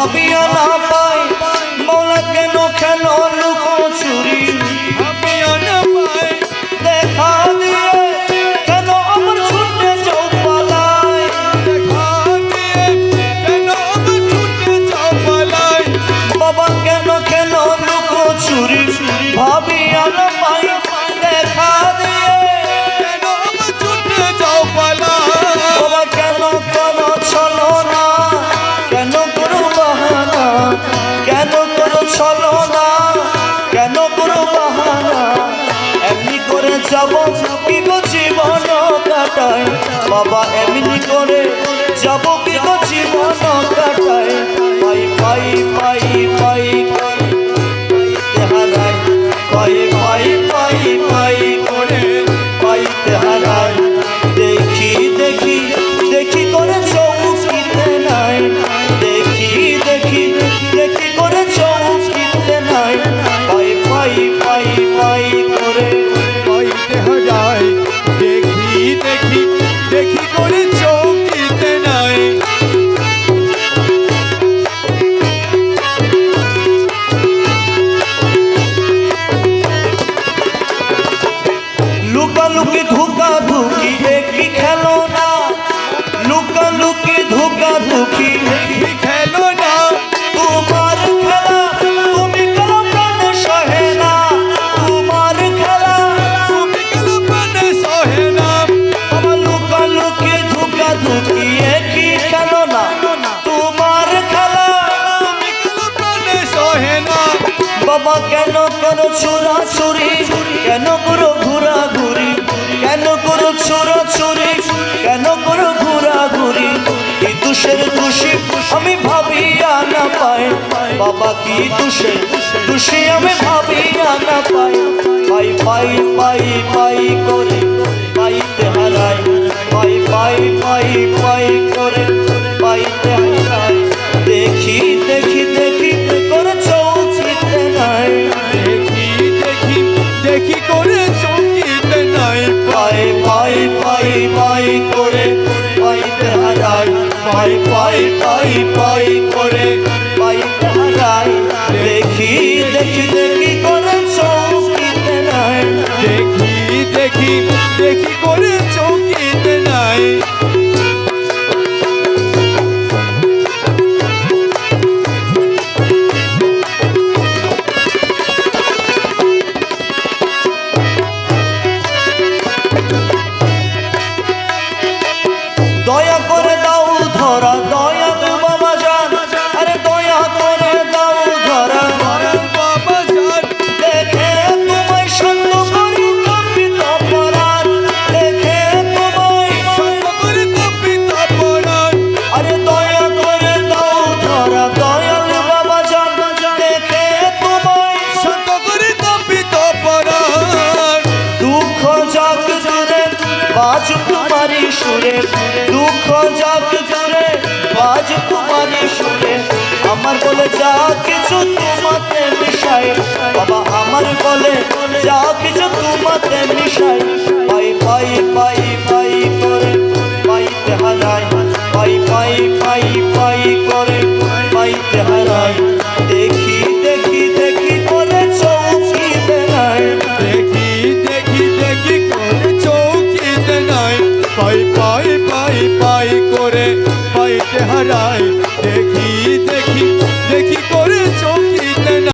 ভাবিয়া না যাব কি গো জীবন কাটায়? বাবা এমনি করে যাব কি লুকালুকি ধুকা ধুকি একই খেলো না। লুকালুকি ধুকা ধুকি দেখি খেলো কেন করো চুরি কেন করো ঘুরা দুষের দুষি আমি ভাবিয়া না পাই। বাবা কি দুষের দুষি আমি ভাবিয়া না পাই। পাই পাই পাই পাই করে পাই পাই পাই পাই করে, পাই হারাই দেখি দেখি দেখি করে নাই দেখি দেখি দেখি করে তোমারি সুরে, দুঃখ যাক জুড়ে বাজ কুমারী সুরে। আমার বলে যা কিছু তোমাতে মিশাই, বাবা, আমার বলে যা কিছু তোমাতে মিশাই। পাই পাই পাই পাই পাই পাই করে পাইতে হারাই।